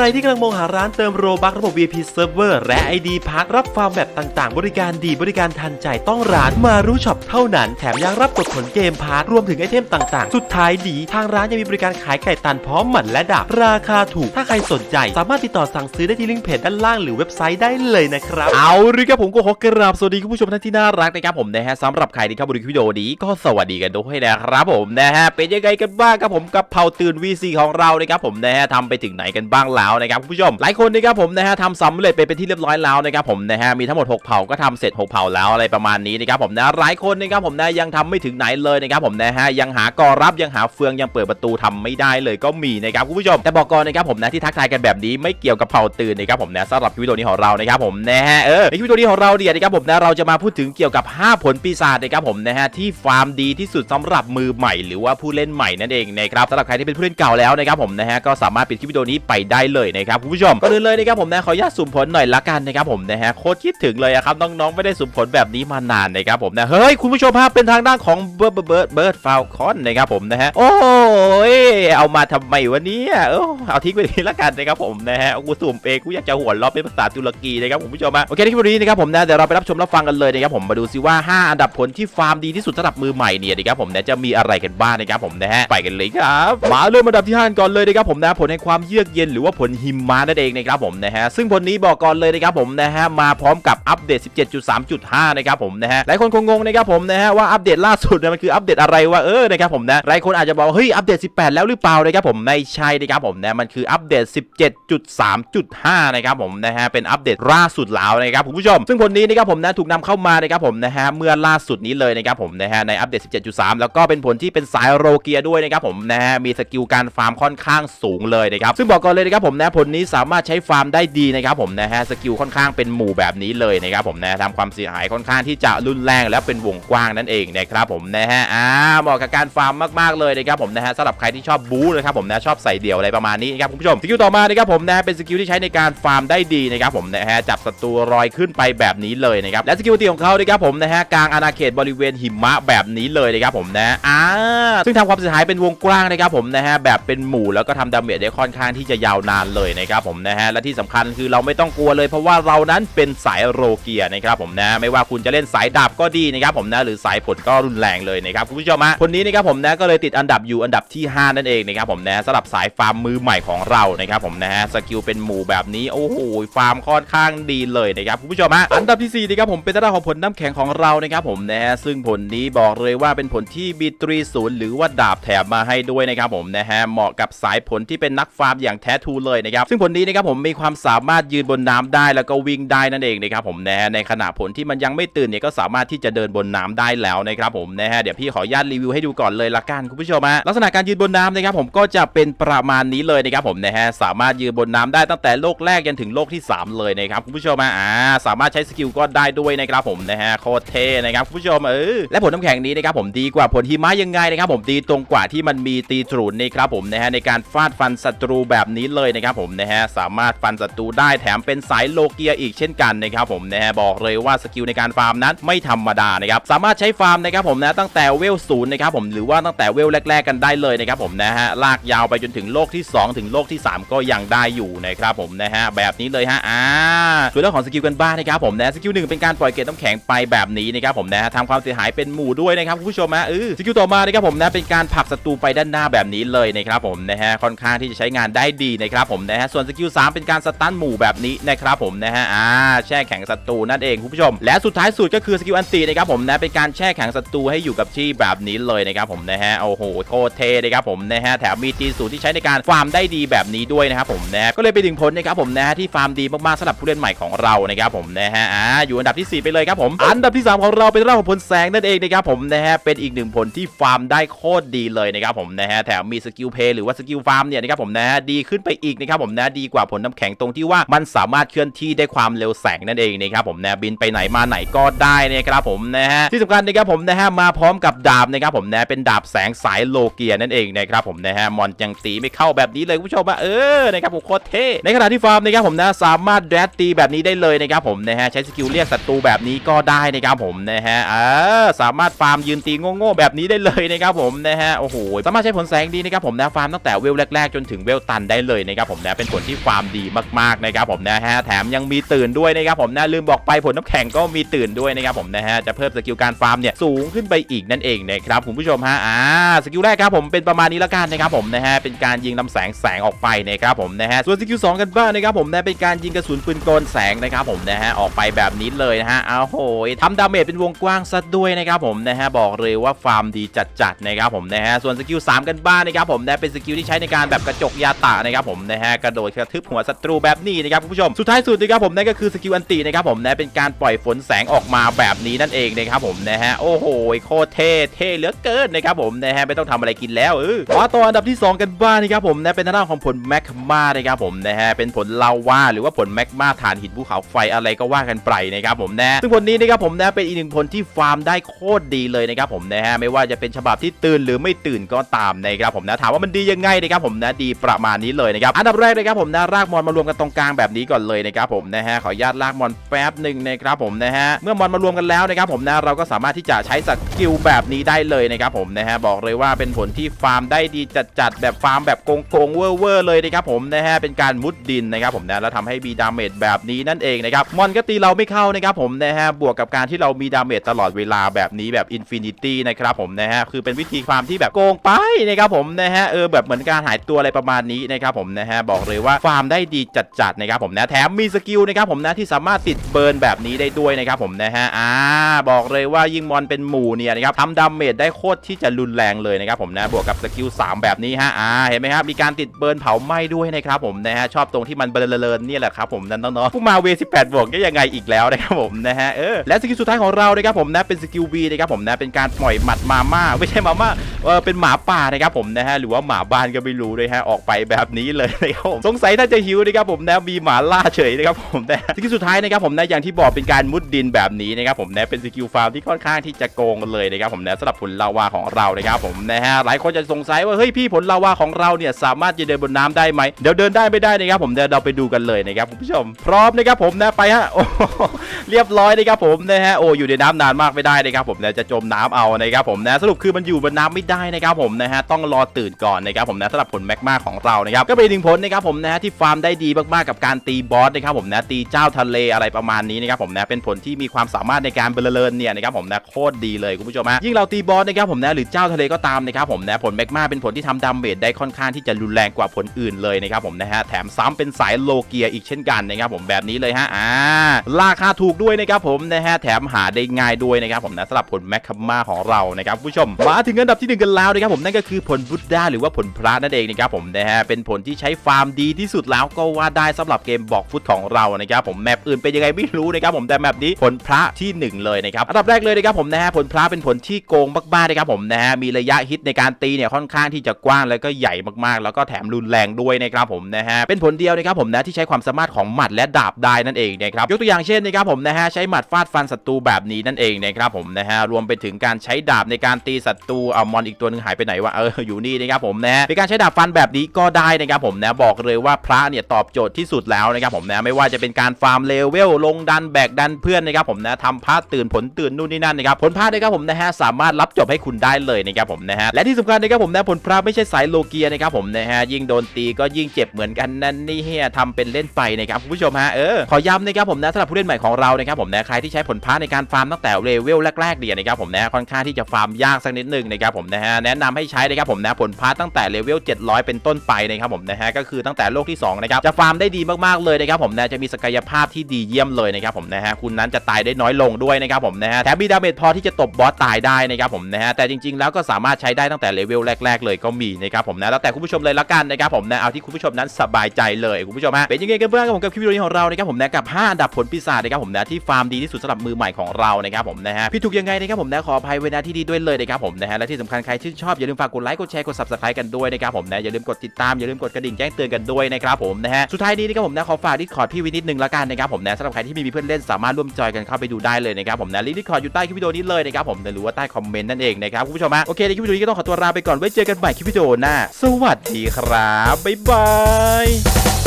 รที่กำลังมองหาร้านเติมโรบักระบบ VIP Server และ ID พักรับฟาร์มแบบต่างๆ บริการดีบริการทันใจต้องร้านมารู้ช็อปเท่านั้น แถมยังรับกดผลเกมพาร์ทรวมถึงไอเทมต่างๆ สุดท้ายดี ทางร้านยังมีบริการขายไก่ตันพร้อมหมันและดาบราคาถูก ถ้าใครสนใจ สามารถติดต่อสั่งซื้อได้ที่ลิงก์เพจด้านล่างหรือเว็บไซต์ได้เลยนะครับ เอาละครับผมก็ขอกราบสวัสดีคุณผู้ชมท่านที่น่ารักนะครับผมนะฮะสำหรับใครที่เข้ามาดูคลิปวิดีโอนี้ก็สวัสดีกันด้วยนะครับผมนะฮะเป็นยังไงกันบ้างครับผมกับเผาตื่น VC ของเรานะครับผมนะฮะทำไปถึงไหนกันบ้างแล้วนะครับคุณผู้ชมหลายคนนะครับผมนะฮะทำสำเร็จไปเป็นที่เรียบร้อยแล้วนะครับผมนะฮะมีทั้งหมด 6 เผ่าก็ทำเสร็จ 6 เผ่าแล้วอะไรประมาณนี้นะครับผมนะหลายคนนะครับผมนะยังทำไม่ถึงไหนเลยนะครับผมนะฮะยังหากอรับยังหาเฟืองยังเปิดประตูทำไม่ได้เลยก็มีนะครับคุณผู้ชมแต่บอกก่อนนะครับผมนะที่ทักทายกันแบบนี้ไม่เกี่ยวกับเผ่าตื่นนะครับผมนะสำหรับคลิปวิดีโอนี้ของเรานะครับผมนะฮะเออในคลิปวิดีโอนี้ของเราเดี๋ยวนะครับผมนะเราจะมาพูดถึงเกี่ยวกับ 5 ผลปีศาจนะครับผมนะฮะที่ฟาร์มดีที่สุดสำหรับมือใหม่ หรือว่าผู้เล่นใหม่นั่นเองนะครับสำหรับใครที่เป็นผู้เล่นเก่าแล้วนะครับผมนะฮะก็สามารถปิดคลิปวิดีโอนี้ไปได้เลเลยนะครับคุณผู้ชมก่อนอื่นเลยนะครับผมนะขออนุญาตสุ่มผลหน่อยละกันนะครับผมนะฮะโคตรคิดถึงเลยอะครับน้องๆไม่ได้สุ่มผลแบบนี้มานานนะครับผมนะเฮ้ยคุณผู้ชมฮะเป็นทางด้านของเบิร์ดเบิร์ดเบิร์ดฟาวคอนนะครับผมนะฮะโอ้ยเอามาทำไมวะเนี่ยเออเอาทิ้งไปทีละกันนะครับผมนะฮะกูสุ่มเองกูอยากจะหัวเราะเป็นภาษาตุรกีนะครับคุณผู้ชมฮะโอเคในคลิปนี้นะครับผมนะเดี๋ยวเราไปรับชมรับฟังกันเลยนะครับผมมาดูซิว่า 5 อันดับผลที่ฟาร์มดีที่สุดสำหรับมือใหม่เนี่ยนะครับผมนะจะมีอะไรกันบ้างนะครับผมนะฮะไปกันเลยครับมาเริ่มอันดับที่ห้าก่อนเลยนะครับผมนะผลแห่งความเยือกเย็นหรือว่าผลหิมะนั่นเองนะครับผมนะฮะซึ่งผลนี้บอกก่อนเลยนะครับผมนะฮะมาพร้อมกับอัปเดต 17.3.5 นะครับผมนะฮะหลายคนคงงงนะครับผมนะฮะว่าอัปเดตล่าสุดเนี่ยมันคืออัปเดตอะไรวะเออนะครับผมนะหลายคนอาจจะบอกเฮ้ยอัปเดต 18 แล้วหรือเปล่านะครับผมไม่ใช่นะครับผมนะมันคืออัปเดต 17.3.5 นะครับผมนะฮะเป็นอัปเดตล่าสุดแล้วนะครับคุณผู้ชม ซึ่งผลนี้นะครับผมนะถูกนำเข้ามานะครับผมนะฮะเมื่อล่าสุดนี้เลยนะครับผมนะฮะในอัปเดต 17.3 แล้วก็เป็นผลที่เป็นสายโรเกียด้วยนะครับผมนะฮะมีสกิลการฟาร์มค่อนข้างสูงเลยนะครับซึ่งบอกก่อนเลยนะครับผมนะผลนี้สามารถใช้ฟาร์มได้ดีนะครับผมนะฮะสกิลค่อนข้างเป็นหมู่แบบนี้เลยนะครับผมนะทำความเสียหายค่อนข้างที่จะรุนแรงและเป็นวงกว้างนั่นเองนะครับผมนะฮะอ่าเหมาะกับการฟาร์มมากๆเลยนะครับผมนะฮะสำหรับใครที่ชอบบู๊นะครับผมนะชอบใส่เดี่ยวอะไรประมาณนี้นะครับคุณผู้ชมสกิลต่อมานะครับผมนะฮะเป็นสกิลที่ใช้ในการฟาร์มได้ดีนะครับผมนะฮะจับศัตรูลอยขึ้นไปแบบนี้เลยนะครับและสกิลตีของเขานะครับผมนะฮะกลางอาณาเขตบริเวณหิมะแบบนี้เลยนะครับผมนะอ่าซึ่งทำความเสียหายเป็นวงกว้างนะครับผมนะฮะแบบเป็นหมู่แล้วก็ทำดาเมจได้ค่อนข้างที่จะยาวนานเลยนะครับผมนะฮะและที่สำคัญคือเราไม่ต้องกลัวเลยเพราะว่าเรานั้นเป็นสายโรเกียนะครับผมนะไม่ว่าคุณจะเล่นสายดาบก็ดีนะครับผมนะหรือสายผลก็รุนแรงเลยนะครับคุณผู้ชมฮะคนนี้นะครับผมนะก็เลยติดอันดับอยู่อันดับที่ 5 นั่นเองนะครับผมนะสำหรับสายฟาร์มมือใหม่ของเรานะครับผมนะฮะสกิลเป็นหมู่แบบนี้โอ้โหฟาร์มค่อนข้างดีเลยนะครับคุณผู้ชมฮะอันดับที่4นะครับผมเป็นตาของผลน้ำแข็งของเรานะครับผมนะฮะซึ่งผลนี้บอกเลยว่าเป็นผลที่บีตรีศูนย์หรือว่าดาบแถมมาให้ด้วยนะครับผมนะฮะเหมาะกับสายผลที่เป็นนักฟาร์มอย่างแท้ทูเลยนะครับซึ่งผลนี้นะครับผมมีความสามารถยืนบนน้ำได้แล้วก็วิ่งได้นั่นเองนะครับผมนะฮะในขณะผลที่มันยังไม่ตื่นเนี่ยก็สามารถที่จะเดินบนน้ำได้แล้วนะครับผมนะฮะเดี๋ยวพี่ขออนุญาตรีวิวให้ดูก่อนเลยละกันคุณผู้ชมฮะลักษณะการยืนบนน้ำนะครับผมก็จะเป็นประมาณนี้เลยนะครับผมนะฮะสามารถยืนบนน้ำได้ตั้งแต่โลกแรกจนถึงโลกที่ 3 เลยนะครับคุณผู้ชมฮะอ่าสามารถใช้สกิลก็ได้ด้วยนะครับผมนะฮะโคตรเท่นะครับคุณผู้ชมเออและผลน้ำแข็งนี้นะครับผมดีกว่าผลหิมะยังไงนะครับผมดีตรงกว่าที่มันมีตีตรูนนะครับผมนะฮะในการฟาดฟันศัตรูแบบนี้เลยนะครับผมนะฮะสามารถฟันศัตรูได้แถมเป็นสายโลเกียอีกเช่นกันนะครับผมนะฮะบอกเลยว่าสกิลในการฟาร์มนั้นไม่ธรรมดานะครับสามารถใช้ฟาร์มนะครับผมนะตั้งแต่เวลศูนย์นะครับผมหรือว่าตั้งแต่เวลแรก ๆ กันได้เลยนะครับผมนะฮะลากยาวไปจนถึงโลกที่ 2 ถึงโลกที่ 3 ก็ยังได้อยู่นะครับผมนะฮะแบบนี้เลยฮะอ่าส่วนเรื่องของสกิลกันบ้างนะครับผมนะสกิลหนึ่งเป็นการปล่อยเกตน้ำแข็งไปแบบนี้นะครับผมนะฮะทำความเสียหายเป็นหมู่ด้วยนะครับคุณผู้ชมฮะเออสกิลต่อมานะครับผมนะเป็นการผลักศัตรูไปด้านหน้าแบบนี้เลยนะครับผมนะฮะค่อนข้างที่จะใช้งานได้ดีนะครับผมนะฮะส่วนสกิล3เป็นการสตันหมู่แบบนี้นะครับผมนะฮะอ่าแช่แข็งศัตรูนั่นเองคุณผู้ชม และสุดท้ายสุดก็คือสกิลอันตีนะครับผมนะเป็นการแช่แข็งศัตรูให้อยู่กับที่แบบนี้เลยนะครับผมนะฮะโอ้โหโคตรเทนะครับผมนะฮะแถมมีตีสูตรที่ใช้ในการฟาร์มได้ดีแบบนี้ด้วยนะครับผมนะฮะก็เลยไปถึงผลนะครับผมนะฮะที่ฟาร์มดีมากๆสำหรับผู้เล่นใหม่ของเรานะครับผมนะฮะอ่าอยู่อันดับที่ 4 ไปเลยครับผม อันดับที่ 3 ของเราเป็นเรื่องของผลแสงนั่นเองนะครับผมนะฮะเป็นอีกหนึ่งผลที่ฟาร์มได้โคตรดีเลยนะครับผมนะฮะแถมมีสกิลเพย์หรือว่าสกิลฟาร์มเนี่ยนะครับผมนะฮะดีขึ้นไปอีกนะครับผมนะดีกว่าผลน้ำแข็งตรงที่ว่ามันสามารถเคลื่อนที่ได้ความเร็วแสงนั่นเองนะครับผมนะบินไปไหนมาไหนก็ได้นะครับผมนะฮะที่สำคัญนะครับผมนะฮะมาพร้อมกับดาบนะครับผมนะเป็นดาบแสงสายโลเกียนั่นเองนะครับผมนะฮะมอนยังตีไม่เข้าแบบนี้เลยคุณผู้ชมอะเออนะครับผมโคตรเท่ในขณะที่ฟาร์มนะครับผมนะสามารถแดดตีแบบนี้ได้เลยนะครับผมนะฮะใช้สกิลเรียกศัตรูแบบนี้ก็ได้นะครับผมนะฮะเออสามารถฟาร์มยืนตีโง่ๆแบบนี้ได้เลยนะครับผมนะฮะโอ้โหสามารถใช้ผลแสงดีนะครับผมนะฟาร์มตั้งแต่เวลแรกๆจนถึงเวลตันได้เลยนะครับผมนะเป็นผลที่ฟาร์มดีมากๆนะครับผมนะฮะแถมยังมีตื่นด้วยนะครับผมนะลืมบอกไปผลน้ำแข็งก็มีตื่นด้วยนะครับผมนะฮะจะเพิ่มสกิลการฟาร์มเนี่ยสูงขึ้นไปอีกนั่นเองนะครับคุณผู้ชมฮะอ่าสกิลแรกครับผมเป็นประมาณนี้ละกันนะครับผมนะฮะเป็นการยิงลำแสงแสงออกไปนะครับผมนะฮะส่วนสกิลสองกันบ้างนะครับผมนะเป็นการยิงกระสุนปืนกลแสงนะครับผมนะฮะออกไปแบบนี้เลยนะฮะเอาโหยทำดาเมจเป็นวงกว้างซะด้วยนะครับผมนะฮะบอกเลยว่าฟาร์มดีจัดๆนะครับผมนะฮะส่วนสกิล3กันบ้างนะครับผมนะเป็นสกิลที่ใช้ในการแบบกระจกยาตะนะครับผมนะฮะกระโดดกระทึบหัวศัตรูแบบนี้นะครับคุณผู้ชมสุดท้ายสุดนะครับผมนั่นก็คือสกิลอันตินะครับผมนะเป็นการปล่อยฝนแสงออกมาแบบนี้นั่นเองนะครับผมนะฮะโอ้โหโคตรเท่เท่เหลือเกินนะครับผมนะฮะไม่ต้องทำอะไรกินแล้วเออมาต่ออันดับที่ 2 กันบ้างนะครับผมนะเป็นทางด้านของผลแมกมานะครับผมนะฮะเป็นผลลาวาหรือว่าผลแมกมาฐานหินภูเขาไฟอะไรก็ว่ากันไปนะครับผมนะซึ่งผลนี้นะครับผมนะเป็นอีกหนึ่งผลที่ฟาร์มได้โคตรดีเลยนะครับผมนะฮะไม่ว่าจะเป็นฉบับที่ตื่นหรือไม่ตื่นก็ตามนะครับผมนะถามว่ามันดียังไงนะครับผมนะดีประมาณนี้เลยนะครับอันดับแรกนะครับผมนะรากมอนมารวมกันตรงกลางแบบนี้ก่อนเลยนะครับผมนะฮะขออนุญาตลากมอนแป๊บหนึ่งนะครับผมนะฮะเมื่อมอนมารวมกันแล้วนะครับผมนะเราก็สามารถที่จะใช้สกิลแบบนี้ได้เลยนะครับผมนะฮะบอกเลยว่าเป็นผลที่ฟาร์มได้ดีจัดๆแบบฟาร์มแบบโกงๆเวอร์ๆเลยนะครับผมนะฮะเป็นการมุดดินนะครับผมนะแล้วทำให้มีดาเมจแบบนี้นั่นเองนะครับมอนก็ตีเราไม่เข้านะครับผมนะฮะบวกกับการที่เรามีดาเมจตลอดเวลาแบบนี้แบบอินฟินิตี้นะครับผมนะฮะคือเป็นวิธีฟามที่แบบโกงไปนะครับผมนะฮะเออแบบเหมือนการหายตัวอะไรประมาณนี้นะครับผมนะฮะบอกเลยว่าฟาร์มได้ดีจัดๆนะครับผมนะแถมมีสกิลนะครับผมนะที่สามารถติดเบิร์นแบบนี้ได้ด้วยนะครับผมนะฮะอ่าบอกเลยว่ายิงมอนเป็นหมู่เนี่ยนะครับทำดาเมจได้โคตรที่จะรุนแรงเลยนะครับผมนะบวกกับสกิล3แบบนี้ฮะอ่าเห็นไหมครับมีการติดเบิร์นเผาไหม้ด้วยนะครับผมนะฮะชอบตรงที่มันเบลอๆเนี่ยแหละครับผมนั่นน้องๆผู้มาเว18บวกก็ยังไงอีกแล้วนะครับผมนะฮะเออและสกิลสุดท้ายของเรานะครับผมนะเป็นสกิล V นะครับผมนะเป็นการปล่อยหมัดมาม่าไม่ใช่มาม่าเออเป็นหมาป่านะครับผมนะฮะหรือว่าหมาบ้านก็ไม่รู้เลยฮะออกไปแบบนี้เลยนะครับผมสงสัยถ้าจะหิวนะครับผมนะมีหมาล่าเฉยนะครับผมนะสกิลสุดท้ายนะครับผมนะอย่างที่บอกเป็นการมุดดินแบบนี้นะครับผมนะเป็นสกิลฟาร์มที่ค่อนข้างที่จะโกงกันเลยนะครับผมนะสำหรับผลลาวาของเรานะครับผมนะฮะหลายคนจะสงสัยว่าเฮ้ยพี่ผลลาวาของเราเนี่ยสามารถจะเดินบนน้ำได้ไหมเดี๋ยวเดินได้ไม่ได้นะครับผมเดี๋ยวเราไปดูกันเลยนะครับคุณผู้ชม พร้อมนะครับผมนะไปฮะโอ้เรียบร้อยนะครับผมนะฮะโอ้อยู่ในน้ำนานมากไม่ได้นะครับผมนะจะจมน้ำเอานะครับผมนะสรุปคือมันอยู่บนน้ำไม่ได้นะครับผมนะฮะต้องรอตื่นก่อนนะครับผมนะสำหรับผลแมกมาของเรานะครับก็เป็นหนึ่งผลนะครับผมนะฮะที่ฟาร์มได้ดีมากๆกับการตีบอสนะครับผมนะตีเจ้าทะเลอะไรประมาณนี้นะครับผมนะเป็นผลที่มีความสามารถในการเบลเลนเนี่ยนะครับผมนะโคตรดีเลยคุณผู้ชมฮะยิ่งเราตีบอสนะครับผมนะหรือเจ้าทะเลก็ตามนะครับผมนะผลแมกมาเป็นผลที่ทำดาเมจได้ค่อนข้างที่จะรุนแรงกว่าผลอื่นเลยนะครับผมนะฮะแถมซ้ำเป็นสายโลเกียอีกเช่นกันนะครับผมแบบนี้เลยฮะอ่าราคาถูกด้วยนะครับผมนะฮะแถมหาได้ง่ายด้วยนะครับผมนะสำหรับผลแมกมาของเรานะครับผู้ชมมาถึงอันดับที่หนึ่งกันแล้วนะครับผมนั่นก็คือผลบุตดาหรือว่าผลพระนั่นเองนะครับผมนะฮะเป็นผลที่ใช้ฟาร์มดีที่สุดแล้วก็ว่าได้สำหรับเกมบอกฟุตของเรานะครับผมแมปอื่นเป็นยังไงไม่รู้นะครับผมแต่แมปนี้ผลพระที่หนึ่งเลยนะครับอันดับแรกเลยนะครับผมนะฮะผลพระเป็นผลที่โกงมากๆนะครับผมนะฮะมีระยะฮิตในการตีเนี่ยค่อนข้างที่จะกว้างแล้วก็ใหญ่มากๆ แล้วก็แถมรุนแรงด้วยนะครับผมนะฮะเป็นผลเดียวนะครับผมนะที่ใช้ความสามารถของหมัดและดาบได้นั่นเองนะครับยกตัวอย่างเช่นนะครับผมนะฮะใช้หมัดฟาดฟันศัตรูแบบนี้นั่นเองนะครับผมนะฮะรวมไปถึงการใช้ดาบในการตีศัตรูเอามอนอีกตัวหนึงหายไปไหนวะเอออยู่นี่นะครับผมนะฮะเป็นการใช้ดาบฟันแบบนี้ก็ได้นะครับผมนะบอกเลยว่าพระเนี่ยตอบโจทย์ที่สุดแล้วนะครับผมนะไม่ว่าจะเป็นการฟาร์มเลเวลลงดันแบกดันเพื่อนนะครับผมนะทำพระตื่นผลตื่นนู่นนี่นั่นนะครับผลพระนะครับผมนะฮะสามารถรับจบให้คุณได้เลยนะครับผมนะฮะและที่สำคัญนะครับผมนะผลพระไม่ใช่สายโลเกียนะครับผมนะฮะยิ่งโดนตีก็ยิ่งเจ็บเหมือนกันนั่นนี่เฮียทำเป็นเล่นไปนะครับคุณผู้ชมฮะเออขอย้ำนะครับผมนะสำหรับผู้เล่นใหม่ของเรานะครับผมนะใครที่ใช้ผลพระในการฟาร์มตั้งแต่เลเวลแรกๆเนี่ยนะครับผมนะค่อนข้างที่จะฟาร์มยากสักนิดหนึ่งนะครับผมนะฮะแนะนำให้ใช้นะครับผมนะผลพระตั้งแต่เลเวล700 เป็นต้นไปนะครับผมนะฮะก็คือตั้งแต่โลกที่สองนะครับจะฟาร์มได้ดีมากๆเลยนะครับผมนะจะมีศักยภาพที่ดีเยี่ยมเลยนะครับผมนะฮะคุณนั้นจะตายได้น้อยลงด้วยนะครับผมนะฮะแถมมีดาเมจพอที่จะตบบอสตายได้นะครับผมนะฮะแต่จริงๆแล้วก็สามารถใช้ได้ตั้งแต่เลเวลแรก ๆ เลยก็มีนะครับผมนะแล้วแต่คุณผู้ชมเลยละกันนะครับผมนะเอาที่คุณผู้ชมนั้นสบายใจเลยคุณผู้ชมฮะเป็นยังไงกันบ้างครับผมกับคลิปวิดีโอนี้ของเรานะครับผมนะกับ5อันดับผลปีศาจนะครับผมนะที่ฟาร์มดีที่สุดสำหรับมือใหม่ของเรานะครับผมนะฮะพี่ถูกยังไงนะครับผมนะขออภัยไว้ณที่นี้ด้วยเลยนะครับผมนะฮะและที่สำคัญใครชื่นชอบอย่าลืมฝากกดไลค์กดแชร์กด subscribe กันด้วยนะครับผมนะอย่าลืมกดติดตามอย่าลืมกดกระดิ่งแจ้งจ้งเตือนกันด้วยนะครับผมนะฮะสุดท้ายนี้นะครับผมนะขอฝากดิสคอร์ดพี่วินิดนึงละกันนะครับผมนะสำหรับใครที่ไม่มีเพื่อนเล่นสามารถร่วมจอยกันเข้าไปดูได้เลยนะครับผมนะลิงก์ดิสคอร์ดอยู่ใต้คลิปวิดีโอนี้เลยนะครับผมหรือว่าใต้คอมเมนต์นั่นเองนะครับคุณผู้ชมฮะโอเคในคลิปวิดีโอนี้ก็ต้องขอตัวลาไปก่อนไว้เจอกันใหม่คลิปวิดีโอหน้าสวัสดีครับบ๊ายบาย